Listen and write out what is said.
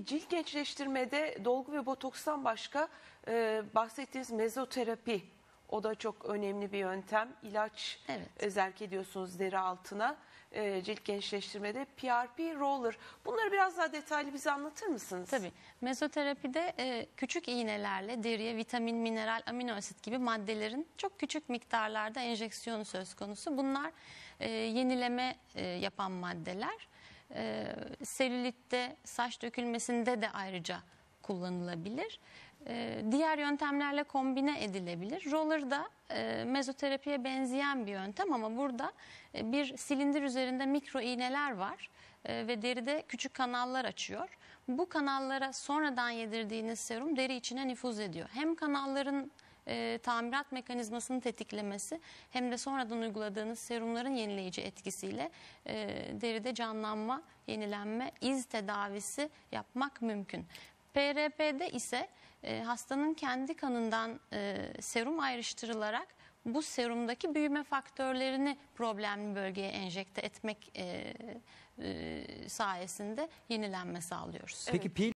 Peki cilt gençleştirmede dolgu ve botokstan başka e, bahsettiğiniz mezoterapi o da çok önemli bir yöntem. İlaç Evet. e, zerk ediyorsunuz deri altına e, cilt gençleştirmede. PRP roller. Bunları biraz daha detaylı bize anlatır mısınız? Tabii. Mezoterapide e, küçük iğnelerle deriye vitamin, mineral, amino asit gibi maddelerin çok küçük miktarlarda enjeksiyonu söz konusu. Bunlar e, yenileme e, yapan maddeler. E, selülitte, saç dökülmesinde de ayrıca kullanılabilir. E, diğer yöntemlerle kombine edilebilir. Roller da e, mezoterapiye benzeyen bir yöntem ama burada e, bir silindir üzerinde mikro iğneler var e, ve deride küçük kanallar açıyor. Bu kanallara sonradan yedirdiğiniz serum deri içine nüfuz ediyor. Hem kanalların e, tamirat mekanizmasını tetiklemesi hem de sonradan uyguladığınız serumların yenileyici etkisiyle e, deride canlanma, yenilenme, iz tedavisi yapmak mümkün. PRP'de ise e, hastanın kendi kanından e, serum ayrıştırılarak bu serumdaki büyüme faktörlerini problemli bölgeye enjekte etmek e, e, sayesinde yenilenme sağlıyoruz. Peki pil